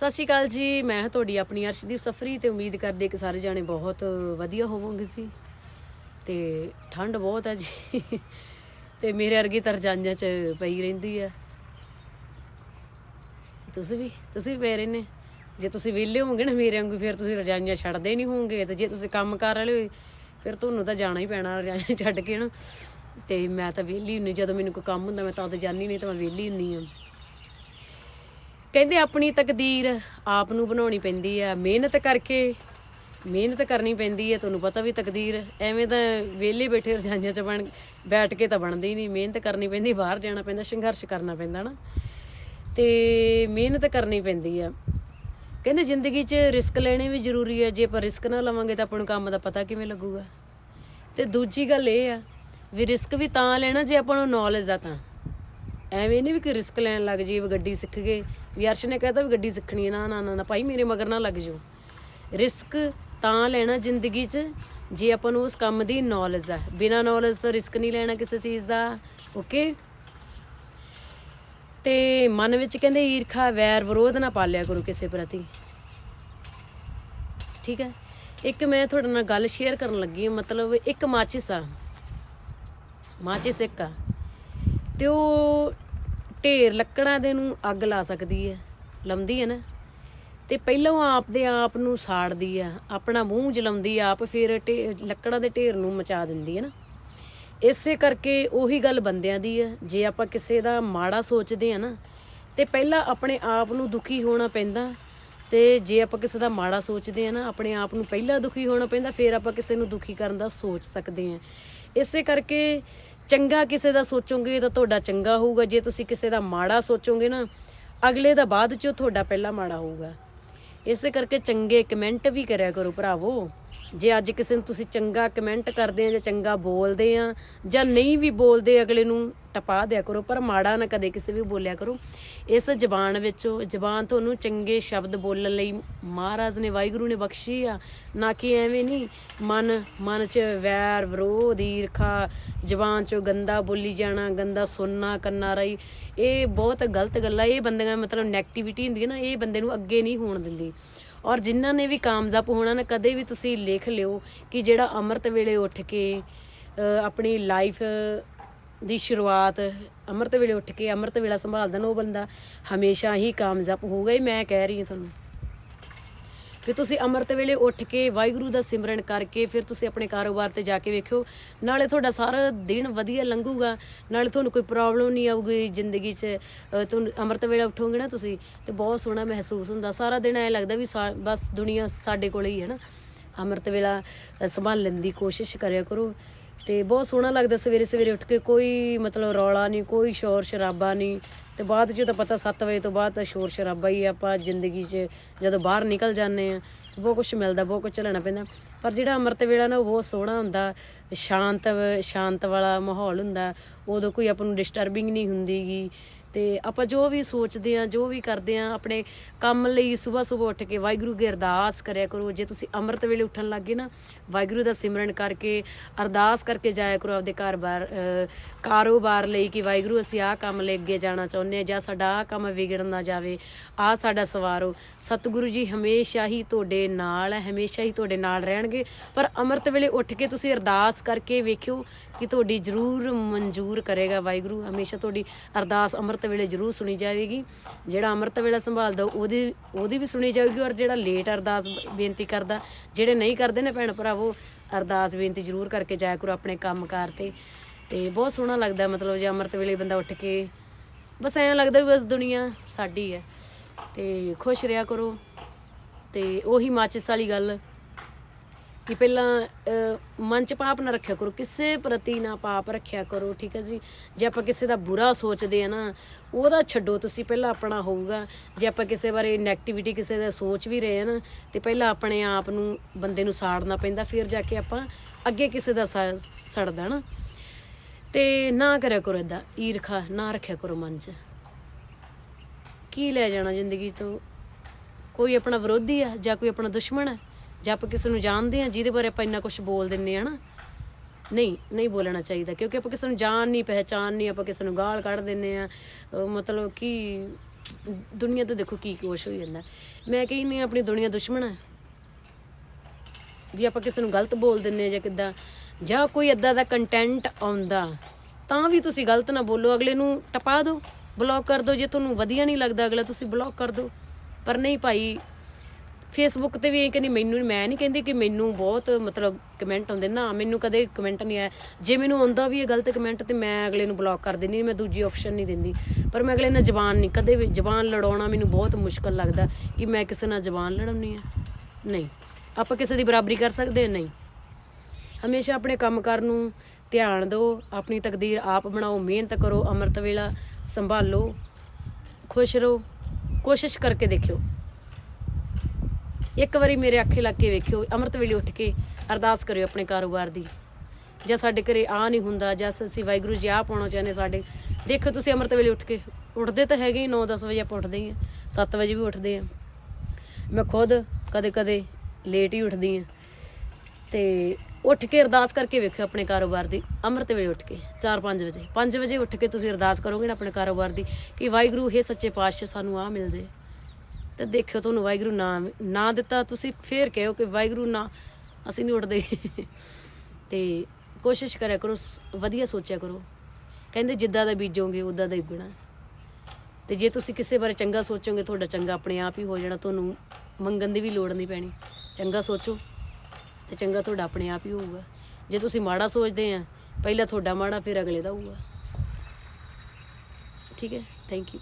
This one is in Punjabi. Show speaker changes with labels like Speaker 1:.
Speaker 1: ਸਤਿ ਸ਼੍ਰੀ ਅਕਾਲ ਜੀ, ਮੈਂ ਹਾਂ ਤੁਹਾਡੀ ਆਪਣੀ ਅਰਸ਼ਦੀਪ ਸਫਰੀ ਤੇ ਉਮੀਦ ਕਰਦੇ ਕਿ ਸਾਰੇ ਜਾਣੇ ਬਹੁਤ ਵਧੀਆ ਹੋਵੋਗੇ ਸੀ ਤੇ ਠੰਡ ਬਹੁਤ ਹੈ ਜੀ। ਤੇ ਮੇਰੇ ਵਰਗੀ ਤਾਂ ਰਜਾਈਆਂ 'ਚ ਪਈ ਰਹਿੰਦੀ ਆ ਤੁਸੀਂ ਵੀ ਤੁਸੀਂ ਵੀ ਪਏ ਰਹਿੰਦੇ। ਜੇ ਤੁਸੀਂ ਵਿਹਲੇ ਹੋਵੋਗੇ ਨਾ ਮੇਰੇ ਵਾਂਗੂ, ਫਿਰ ਤੁਸੀਂ ਰਜਾਈਆਂ ਛੱਡਦੇ ਨਹੀਂ ਹੋਵੋਗੇ। ਤੇ ਜੇ ਤੁਸੀਂ ਕੰਮ ਕਰ ਵਾਲੇ ਹੋਏ, ਫਿਰ ਤੁਹਾਨੂੰ ਤਾਂ ਜਾਣਾ ਹੀ ਪੈਣਾ ਰਜਾਈਆਂ ਛੱਡ ਕੇ ਨਾ। ਤੇ ਮੈਂ ਤਾਂ ਵਿਹਲੀ ਹੁੰਨੀ ਜਦੋਂ ਮੈਨੂੰ ਕੋਈ ਕੰਮ ਹੁੰਦਾ, ਮੈਂ ਤਾਂ ਉਦੋਂ ਜਾਂਦੀ ਨਹੀਂ, ਤਾਂ ਮੈਂ ਵਿਹਲੀ ਹੁੰਨੀ ਆ ਕਹਿੰਦੇ ਆਪਣੀ ਤਕਦੀਰ ਆਪ ਨੂੰ ਬਣਾਉਣੀ ਪੈਂਦੀ ਆ। ਮਿਹਨਤ ਕਰਕੇ ਮਿਹਨਤ ਕਰਨੀ ਪੈਂਦੀ ਹੈ ਤੁਹਾਨੂੰ ਪਤਾ ਵੀ ਤਕਦੀਰ ਐਵੇਂ ਤਾਂ ਵਿਹਲੇ ਬੈਠੇ ਰਜਾਈਆਂ 'ਚ ਬਣ ਬੈਠ ਕੇ ਤਾਂ ਬਣਦੀ ਨਹੀਂ ਮਿਹਨਤ ਕਰਨੀ ਪੈਂਦੀ, ਬਾਹਰ ਜਾਣਾ ਪੈਂਦਾ, ਸੰਘਰਸ਼ ਕਰਨਾ ਪੈਂਦਾ ਨਾ। ਤੇ ਮਿਹਨਤ ਕਰਨੀ ਪੈਂਦੀ ਆ। ਕਹਿੰਦੇ ਜ਼ਿੰਦਗੀ 'ਚ ਰਿਸਕ ਲੈਣੇ ਵੀ ਜ਼ਰੂਰੀ ਹੈ ਜੇ ਆਪਾਂ ਰਿਸਕ ਨਾ ਲਵਾਂਗੇ ਤਾਂ ਆਪਾਂ ਨੂੰ ਕੰਮ ਦਾ ਪਤਾ ਕਿਵੇਂ ਲੱਗੂਗਾ। ਤੇ ਦੂਜੀ ਗੱਲ ਇਹ ਆ ਵੀ ਰਿਸਕ ਵੀ ਤਾਂ ਲੈਣਾ ਜੇ ਆਪਾਂ ਨੂੰ ਨੌਲੇਜ ਆ ਤਾਂ। ਐਵੇਂ ਨਹੀਂ ਵੀ ਕਿ ਰਿਸਕ ਲੈਣ ਲੱਗ ਜੀ ਵੀ ਗੱਡੀ ਸਿੱਖ ਗਏ। ਵੀ ਅਰਸ਼ ਨੇ ਕਹਿਤਾ ਵੀ ਗੱਡੀ ਸਿੱਖਣੀ ਹੈ ਨਾ ਨਾ ਨਾ ਭਾਈ ਮੇਰੇ ਮਗਰ ਨਾ ਲੱਗ ਜਾਓ। ਰਿਸਕ ਤਾਂ ਲੈਣਾ ਜ਼ਿੰਦਗੀ 'ਚ, ਜੇ ਆਪਾਂ ਨੂੰ ਉਸ ਕੰਮ ਦੀ ਨੌਲੇਜ ਆ। ਬਿਨਾ ਨੌਲੇਜ ਤੋਂ ਰਿਸਕ ਨਹੀਂ ਲੈਣਾ ਕਿਸੇ ਚੀਜ਼ ਦਾ। ਓਕੇ ਤੇ ਮਨ ਵਿੱਚ ਕਹਿੰਦੇ ਈਰਖਾ, ਵੈਰ, ਵਿਰੋਧ ਨਾ ਪਾਲਿਆ ਕਰੋ ਕਿਸੇ ਪ੍ਰਤੀ। ਠੀਕ ਹੈ? ਇੱਕ ਮੈਂ ਤੁਹਾਡੇ ਨਾਲ ਗੱਲ ਸ਼ੇਅਰ ਕਰਨ ਲੱਗੀ ਹਾਂ, ਮਤਲਬ ਇੱਕ ਮਾਚਿਸ ਆ। ਮਾਚਿਸ ਇੱਕ ਆ। ਤੇ ਉਹ ਢੇਰ ਲੱਕੜਾਂ ਦੇ ਨੂੰ ਅੱਗ ਲਾ ਸਕਦੀ ਹੈ। ਲੰਮਦੀ ਹੈ ਨਾ। ਤੇ ਪਹਿਲਾਂ ਉਹ ਆਪ ਦੇ ਆਪ ਨੂੰ ਸਾੜਦੀ ਆ ਆਪਣਾ ਮੂੰਹ ਜਲਾਉਂਦੀ ਆ ਆਪ ਫਿਰ ਢੇ- ਲੱਕੜਾਂ ਦੇ ਢੇਰ ਨੂੰ ਮਚਾ ਦਿੰਦੀ ਹੈ ਨਾ। ਇਸੇ ਕਰਕੇ ਉਹੀ ਗੱਲ ਬੰਦਿਆਂ ਦੀ ਹੈ। ਜੇ ਆਪਾਂ ਕਿਸੇ ਦਾ ਮਾੜਾ ਸੋਚਦੇ ਆ ਨਾ, ਤੇ ਪਹਿਲਾਂ ਆਪਣੇ ਆਪ ਨੂੰ ਦੁਖੀ ਹੋਣਾ ਪੈਂਦਾ। ਤੇ ਜੇ ਆਪਾਂ ਕਿਸੇ ਦਾ ਮਾੜਾ ਸੋਚਦੇ ਆ ਨਾ, ਆਪਣੇ ਆਪ ਨੂੰ ਪਹਿਲਾਂ ਦੁਖੀ ਹੋਣਾ ਪੈਂਦਾ, ਫਿਰ ਆਪਾਂ ਕਿਸੇ ਨੂੰ ਦੁਖੀ ਕਰਨ ਦਾ ਸੋਚ ਸਕਦੇ ਆ ਇਸੇ ਕਰਕੇ ਚੰਗਾ ਕਿਸੇ ਦਾ ਸੋਚੋਗੇ ਤਾਂ ਤੁਹਾਡਾ ਚੰਗਾ ਹੋਊਗਾ, ਜੇ ਤੁਸੀਂ ਕਿਸੇ ਦਾ ਮਾੜਾ ਸੋਚੋਗੇ ਨਾ, ਅਗਲੇ ਦਾ ਬਾਅਦ ਚੋਂ ਤੁਹਾਡਾ ਪਹਿਲਾਂ ਮਾੜਾ ਹੋਊਗਾ। ਇਸੇ ਕਰਕੇ ਚੰਗੇ ਕਮੈਂਟ ਵੀ ਕਰਿਆ ਕਰੋ ਭਰਾਵੋ। ਜੇ ਅੱਜ ਕਿਸੇ ਨੂੰ ਤੁਸੀਂ ਚੰਗਾ ਕਮੈਂਟ ਕਰਦੇ ਆ ਜਾਂ ਚੰਗਾ ਬੋਲਦੇ ਆ ਜਾਂ ਨਹੀਂ ਵੀ ਬੋਲਦੇ ਅਗਲੇ ਨੂੰ, ਟਪਾ ਦਿਆ ਕਰੋ, ਪਰ ਮਾੜਾ ਨਾ ਕਦੇ ਕਿਸੇ ਵੀ ਬੋਲਿਆ ਕਰੋ। ਇਸ ਜ਼ਬਾਨ ਵਿੱਚੋਂ, ਜ਼ਬਾਨ ਤੁਹਾਨੂੰ ਚੰਗੇ ਸ਼ਬਦ ਬੋਲਣ ਲਈ ਮਹਾਰਾਜ ਨੇ, ਵਾਹਿਗੁਰੂ ਨੇ ਬਖਸ਼ੀ ਆ। ਨਾ ਕਿ ਐਵੇਂ ਨਹੀਂ, ਮਨ ਮਨ 'ਚ ਵੈਰ, ਵਿਰੋਧ, ਈਰਖਾ, ਜ਼ਬਾਨ 'ਚੋਂ ਗੰਦਾ ਬੋਲੀ ਜਾਣਾ, ਗੰਦਾ ਸੁਣਨਾ, ਕੰਨਾਂ ਰਾਈ ਇਹ ਬਹੁਤ ਗਲਤ ਗੱਲਾਂ, ਇਹ ਬੰਦਿਆਂ ਮਤਲਬ ਨੈਗੇਟਿਵਿਟੀ ਹੁੰਦੀ ਹੈ ਨਾ, ਇਹ ਬੰਦੇ ਨੂੰ ਅੱਗੇ ਨਹੀਂ ਹੋਣ ਦਿੰਦੀ। ਔਰ ਜਿਨ੍ਹਾਂ ਨੇ ਵੀ ਕਾਮਯਾਬ ਹੋਣਾ ਨਾ, ਕਦੇ ਵੀ ਤੁਸੀਂ ਲਿਖ ਲਿਓ ਕਿ ਜਿਹੜਾ ਅੰਮ੍ਰਿਤ ਵੇਲੇ ਉੱਠ ਕੇ ਆਪਣੀ ਲਾਈਫ ਦੀ ਸ਼ੁਰੂਆਤ, ਅੰਮ੍ਰਿਤ ਵੇਲੇ ਉੱਠ ਕੇ ਅੰਮ੍ਰਿਤ ਵੇਲਾ ਸੰਭਾਲਦਾ ਨਾ ਉਹ ਬੰਦਾ ਹਮੇਸ਼ਾ ਹੀ ਕਾਮਯਾਬ ਹੋਊਗਾ ਇਹ ਮੈਂ ਕਹਿ ਰਹੀ ਹਾਂ ਤੁਹਾਨੂੰ। ਕਿ ਤੁਸੀਂ ਅੰਮ੍ਰਿਤ ਵੇਲੇ ਉੱਠ ਕੇ ਵਾਹਿਗੁਰੂ ਦਾ ਸਿਮਰਨ ਕਰਕੇ ਫਿਰ ਤੁਸੀਂ ਆਪਣੇ ਕਾਰੋਬਾਰ ਤੇ ਜਾ ਕੇ ਵੇਖਿਓ। ਨਾਲੇ ਤੁਹਾਡਾ ਸਾਰਾ ਦਿਨ ਵਧੀਆ ਲੰਘੂਗਾ। ਨਾਲੇ ਤੁਹਾਨੂੰ ਕੋਈ ਪ੍ਰੋਬਲਮ ਨਹੀਂ ਆਊਗੀ ਜ਼ਿੰਦਗੀ 'ਚ। ਤੁਹਾਨੂੰ ਅੰਮ੍ਰਿਤ ਵੇਲੇ ਉੱਠੋਗੇ ਨਾ ਤੁਸੀਂ ਤੇ ਬਹੁਤ ਸੋਹਣਾ ਮਹਿਸੂਸ ਹੁੰਦਾ। ਸਾਰਾ ਦਿਨ ਐ ਲੱਗਦਾ ਵੀ ਸਾ- ਬਸ ਦੁਨੀਆ ਸਾਡੇ ਕੋਲ ਹੀ ਹੈ ਨਾ। ਅੰਮ੍ਰਿਤ ਵੇਲਾ ਸੰਭਾਲਣ ਦੀ ਕੋਸ਼ਿਸ਼ ਕਰਿਆ ਕਰੋ। ਤੇ ਬਹੁਤ ਸੋਹਣਾ ਲੱਗਦਾ ਸਵੇਰੇ ਸਵੇਰੇ ਉੱਠ ਕੇ, ਕੋਈ ਮਤਲਬ ਰੌਲਾ ਨਹੀਂ, ਕੋਈ ਸ਼ੋਰ ਸ਼ਰਾਬਾ ਨਹੀਂ। ਤੇ ਬਾਅਦ ਚ ਤਾਂ ਪਤਾ 7 ਵਜੇ ਤੋਂ ਬਾਅਦ ਤਾਂ ਸ਼ੋਰ ਸ਼ਰਾਬਾ ਹੀ ਆਪਾਂ ਜ਼ਿੰਦਗੀ 'ਚ ਜਦੋਂ ਬਾਹਰ ਨਿਕਲ ਜਾਂਦੇ ਆ, ਬਹੁਤ ਕੁਝ ਮਿਲਦਾ, ਬਹੁਤ ਕੁਝ ਝੱਲਣਾ ਪੈਂਦਾ। ਪਰ ਜਿਹੜਾ ਅੰਮ੍ਰਿਤ ਵੇਲਾ ਨਾ, ਉਹ ਬਹੁਤ ਸੋਹਣਾ ਹੁੰਦਾ, ਸ਼ਾਂਤ ਸ਼ਾਂਤ ਵਾਲਾ ਮਾਹੌਲ ਹੁੰਦਾ। ਉਦੋਂ ਕੋਈ ਆਪਾਂ ਨੂੰ ਡਿਸਟਰਬਿੰਗ ਨਹੀਂ ਹੁੰਦੀਗੀ। ਤੇ ਆਪਾਂ ਜੋ ਵੀ ਸੋਚਦੇ ਆ ਜੋ ਵੀ ਕਰਦੇ ਆ ਆਪਣੇ ਕੰਮ ਲਈ ਸਵੇਰ ਸਵੇਰ ਉੱਠ ਕੇ ਵਾਹਿਗੁਰੂ ਦੀ ਅਰਦਾਸ ਕਰਿਆ ਕਰੋ। ਜੇ ਤੁਸੀਂ ਅੰਮ੍ਰਿਤ ਵੇਲੇ ਉੱਠਣ ਲੱਗੇ ਨਾ, ਵਾਹਿਗੁਰੂ ਦਾ ਸਿਮਰਨ ਕਰਕੇ, ਅਰਦਾਸ ਕਰਕੇ ਜਾਇਆ ਕਰੋ ਆਪਦੇ ਘਰ-ਬਾਰ ਕਾਰੋਬਾਰ ਲਈ ਕਿ ਵਾਹਿਗੁਰੂ ਅਸੀਂ ਆਹ ਕੰਮ ਲਈ ਅੱਗੇ ਜਾਣਾ ਚਾਹੁੰਦੇ ਆ ਜਾਂ ਸਾਡਾ ਆਹ ਕੰਮ ਵਿਗੜ ਨਾ ਜਾਵੇ, ਆਹ ਸਾਡਾ ਸਵਾਰੋ ਸਤਿਗੁਰੂ ਜੀ ਹਮੇਸ਼ਾ ਹੀ ਤੁਹਾਡੇ ਨਾਲ ਹੈ, ਹਮੇਸ਼ਾ ਹੀ ਤੁਹਾਡੇ ਨਾਲ ਰਹਿਣਗੇ। ਪਰ ਅੰਮ੍ਰਿਤ ਵੇਲੇ ਉੱਠ ਕੇ ਤੁਸੀਂ ਅਰਦਾਸ ਕਰਕੇ ਵੇਖਿਓ ਕਿ ਤੁਹਾਡੀ ਜ਼ਰੂਰ ਮਨਜ਼ੂਰ ਕਰੇਗਾ ਵਾਹਿਗੁਰੂ। ਹਮੇਸ਼ਾ ਤੁਹਾਡੀ ਅਰਦਾਸ ਅੰਮ੍ਰਿਤ ਵੇਲੇ ਜ਼ਰੂਰ ਸੁਣੀ ਜਾਵੇਗੀ। ਜਿਹੜਾ ਅੰਮ੍ਰਿਤ ਵੇਲਾ ਸੰਭਾਲਦਾ, ਉਹਦੀ ਉਹਦੀ ਵੀ ਸੁਣੀ ਜਾਵੇਗੀ ਔਰ ਜਿਹੜਾ ਲੇਟ ਅਰਦਾਸ ਬੇਨਤੀ ਕਰਦਾ, ਜਿਹੜੇ ਨਹੀਂ ਕਰਦੇ ਨੇ ਭੈਣ ਭਰਾਵੋ, ਅਰਦਾਸ ਬੇਨਤੀ ਜ਼ਰੂਰ ਕਰਕੇ ਜਾਇਆ ਕਰੋ ਆਪਣੇ ਕੰਮਕਾਰ ਤੇ। ਤੇ ਬਹੁਤ ਸੋਹਣਾ ਲੱਗਦਾ ਮਤਲਬ ਜੇ ਅੰਮ੍ਰਿਤ ਵੇਲੇ ਬੰਦਾ ਉੱਠ ਕੇ, ਬਸ ਐਂ ਲੱਗਦਾ ਵੀ ਬਸ ਦੁਨੀਆ ਸਾਡੀ ਹੈ। ਤੇ ਖੁਸ਼ ਰਿਹਾ ਕਰੋ। ਤੇ ਉਹੀ ਮਾਚਿਸ ਵਾਲੀ ਗੱਲ ਕਿ ਪਹਿਲਾਂ ਮਨ ਚ ਪਾਪ ਨਾ ਰੱਖਿਆ ਕਰੋ, ਕਿਸੇ ਪ੍ਰਤੀ ਨਾ ਪਾਪ ਰੱਖਿਆ ਕਰੋ, ਠੀਕ ਹੈ ਜੀ? ਜੇ ਆਪਾਂ ਕਿਸੇ ਦਾ ਬੁਰਾ ਸੋਚਦੇ ਆ ਨਾ, ਉਹਦਾ ਛੱਡੋ, ਤੁਸੀਂ ਪਹਿਲਾਂ ਆਪਣਾ ਹੋਊਗਾ। ਜੇ ਆਪਾਂ ਕਿਸੇ ਬਾਰੇ 네ਗੇਟਿਵਿਟੀ ਕਿਸੇ ਦਾ ਸੋਚ ਵੀ ਰਹੇ ਆ ਨਾ, ਤੇ ਪਹਿਲਾਂ ਆਪਣੇ ਆਪ ਨੂੰ, ਬੰਦੇ ਨੂੰ ਸਾੜਨਾ ਪੈਂਦਾ, ਫਿਰ ਜਾ ਕੇ ਆਪਾਂ ਅੱਗੇ ਕਿਸੇ ਦਾ ਸੜਦਾ, ਨਾ। ਤੇ ਨਾ ਕਰਿਆ ਕਰੋ ਏਦਾਂ, ਈਰਖਾ, ਨਾ ਰੱਖਿਆ ਕਰੋ ਮਨ 'ਚ। ਕੀ ਲੈ ਜਾਣਾ ਜ਼ਿੰਦਗੀ ਤੋਂ? ਕੋਈ ਆਪਣਾ ਵਿਰੋਧੀ ਆ ਜਾਂ ਕੋਈ ਆਪਣਾ ਦੁਸ਼ਮਣ ਆ? ਜਾਂ ਆਪਾਂ ਕਿਸੇ ਨੂੰ ਜਾਣਦੇ ਆ ਜਿਹਦੇ ਬਾਰੇ ਆਪਾਂ ਇੰਨਾ ਕੁਝ ਬੋਲ ਦਿੰਨੇ ਆ ਨਾ, ਨਹੀਂ ਨਹੀਂ ਬੋਲਣਾ ਚਾਹੀਦਾ, ਕਿਉਂਕਿ ਆਪਾਂ ਕਿਸੇ ਨੂੰ ਜਾਣ ਨਹੀਂ ਪਹਿਚਾਨ ਨਹੀਂ, ਆਪਾਂ ਕਿਸੇ ਨੂੰ ਗਾਲ ਕੱਢ ਦਿੰਨੇ ਆ ਮਤਲਬ ਕਿ ਦੁਨੀਆ ਤੋਂ ਦੇਖੋ ਕੀ ਕੁਛ ਹੋ ਜਾਂਦਾ। ਮੈਂ ਕਹੀ ਨਹੀਂ ਆਪਣੀ ਦੁਨੀਆ ਦੁਸ਼ਮਣ ਹੈ। ਵੀ ਆਪਾਂ ਕਿਸੇ ਨੂੰ ਗਲਤ ਬੋਲ ਦਿੰਨੇ ਆ ਜਾਂ ਕਿੱਦਾਂ, ਜਾਂ ਕੋਈ ਏਦਾਂ ਦਾ ਕੰਟੈਂਟ ਆਉਂਦਾ, ਤਾਂ ਵੀ ਤੁਸੀਂ ਗਲਤ ਨਾ ਬੋਲੋ, ਅਗਲੇ ਨੂੰ ਟਪਾ ਦਿਓ ਬਲੌਕ ਕਰ ਦਿਓ, ਜੇ ਤੁਹਾਨੂੰ ਵਧੀਆ ਨਹੀਂ ਲੱਗਦਾ, ਅਗਲਾ ਤੁਸੀਂ ਬਲੌਕ ਕਰ ਦਿਓ। ਪਰ ਨਹੀਂ ਭਾਈ ਫੇਸਬੁੱਕ ਤੇ ਵੀ ਇਹ ਕਹਿੰਦੀ, ਮੈਨੂੰ ਮੈਂ ਨਹੀਂ ਕਹਿੰਦੀ ਕਿ ਮੈਨੂੰ ਬਹੁਤ ਮਤਲਬ ਕਮੈਂਟ ਆਉਂਦੇ ਨਾ। ਮੈਨੂੰ ਕਦੇ ਕਮੈਂਟ ਨਹੀਂ ਆਇਆ। ਜੇ ਮੈਨੂੰ ਆਉਂਦਾ ਵੀ ਇਹ ਗਲਤ ਕਮੈਂਟ ਤੇ ਮੈਂ ਅਗਲੇ ਨੂੰ ਬਲੌਕ ਕਰ ਦਿੰਦੀ ਮੈਂ ਦੂਜੀ ਆਪਸ਼ਨ ਨਹੀਂ ਦਿੰਦੀ। ਪਰ ਮੈਂ ਅਗਲੇ ਨਾਲ ਜ਼ਬਾਨ ਨਹੀਂ ਕਦੇ ਵੀ ਜ਼ਬਾਨ ਲੜਾਉਣਾ ਮੈਨੂੰ ਬਹੁਤ ਮੁਸ਼ਕਲ ਲੱਗਦਾ ਕਿ ਮੈਂ ਕਿਸੇ ਨਾਲ ਜ਼ਬਾਨ ਲੜਾਉਣੀ ਆ ਨਹੀਂ। ਆਪਾਂ ਕਿਸੇ ਦੀ ਬਰਾਬਰੀ ਕਰ ਸਕਦੇ ਹਾਂ? ਨਹੀਂ। ਹਮੇਸ਼ਾ ਆਪਣੇ ਕੰਮਕਾਰ ਨੂੰ ਧਿਆਨ ਦਿਓ, ਆਪਣੀ ਤਕਦੀਰ ਆਪ ਬਣਾਓ, ਮਿਹਨਤ ਕਰੋ, ਅੰਮ੍ਰਿਤ ਵੇਲਾ ਸੰਭਾਲੋ, ਖੁਸ਼ ਰਹੋ, ਕੋਸ਼ਿਸ਼ ਕਰਕੇ ਦੇਖਿਓ। ਇੱਕ ਵਾਰੀ ਮੇਰੇ ਅੱਖੇ ਲੱਗ ਕੇ ਵੇਖਿਓ, ਅੰਮ੍ਰਿਤ ਵੇਲੇ ਉੱਠ ਕੇ ਅਰਦਾਸ ਕਰਿਓ ਆਪਣੇ ਕਾਰੋਬਾਰ ਦੀ। ਜਾਂ ਸਾਡੇ ਘਰੇ ਆ ਨਹੀਂ ਹੁੰਦਾ, ਜਾਂ ਅਸੀਂ ਵਾਹਿਗੁਰੂ ਜੀ ਆ ਪਾਉਣਾ ਚਾਹੁੰਦੇ ਸਾਡੇ। ਦੇਖੋ ਤੁਸੀਂ ਅੰਮ੍ਰਿਤ ਵੇਲੇ ਉੱਠ ਕੇ, ਉੱਠਦੇ ਤਾਂ ਹੈਗੇ ਹੀ 9-10 ਵਜੇ ਆਪਾਂ ਉੱਠਦੇ ਹੀ ਆ 7 ਵਜੇ ਵੀ ਉੱਠਦੇ ਆ ਮੈਂ ਖੁਦ ਕਦੇ-ਕਦੇ ਲੇਟ ਹੀ ਉੱਠਦੀ ਆ ਤੇ ਉੱਠ ਕੇ ਅਰਦਾਸ ਕਰਕੇ ਵੇਖਿਓ ਆਪਣੇ ਕਾਰੋਬਾਰ ਦੀ, ਅੰਮ੍ਰਿਤ ਵੇਲੇ ਉੱਠ ਕੇ 4-5 ਵਜੇ। 5 ਵਜੇ ਉੱਠ ਕੇ ਤੁਸੀਂ ਅਰਦਾਸ ਕਰੋਗੇ ਨਾ ਆਪਣੇ ਕਾਰੋਬਾਰ ਦੀ, ਕਿ ਵਾਹਿਗੁਰੂ ਇਹ ਸੱਚੇ ਪਾਤਸ਼ਾਹ, ਸਾਨੂੰ ਆ ਮਿਲ ਜੇ ਤੇ ਦੇਖਿਓ ਤੁਹਾਨੂੰ ਵਾਹਿਗੁਰੂ ਨਾ ਨਾ ਦਿੱਤਾ, ਤੁਸੀਂ ਫੇਰ ਕਹਿਓ ਕਿ ਵਾਹਿਗੁਰੂ ਨਾ, ਅਸੀਂ ਨਹੀਂ ਉੱਠਦੇ। ਤੇ ਕੋਸ਼ਿਸ਼ ਕਰਿਆ ਕਰੋ, ਸ- ਵਧੀਆ ਸੋਚਿਆ ਕਰੋ। ਕਹਿੰਦੇ ਜਿੱਦਾਂ ਦਾ ਬੀਜੋਗੇ, ਉਦਾਂ ਦਾ ਹੀ ਉਗਣਾ ਤੇ ਜੇ ਤੁਸੀਂ ਕਿਸੇ ਬਾਰੇ ਚੰਗਾ ਸੋਚੋਗੇ, ਤੁਹਾਡਾ ਚੰਗਾ ਆਪਣੇ ਆਪ ਹੀ ਹੋ ਜਾਣਾ, ਤੁਹਾਨੂੰ ਮੰਗਣ ਦੀ ਵੀ ਲੋੜ ਨਹੀਂ ਪੈਣੀ। ਚੰਗਾ ਸੋਚੋ, ਤੇ ਚੰਗਾ ਤੁਹਾਡਾ ਆਪਣੇ ਆਪ ਹੀ ਹੋਊਗਾ। ਜੇ ਤੁਸੀਂ ਮਾੜਾ ਸੋਚਦੇ ਆ, ਪਹਿਲਾਂ ਤੁਹਾਡਾ ਮਾੜਾ, ਫਿਰ ਅਗਲੇ ਦਾ ਹੋਊਗਾ। ਠੀਕ ਹੈ? Thank you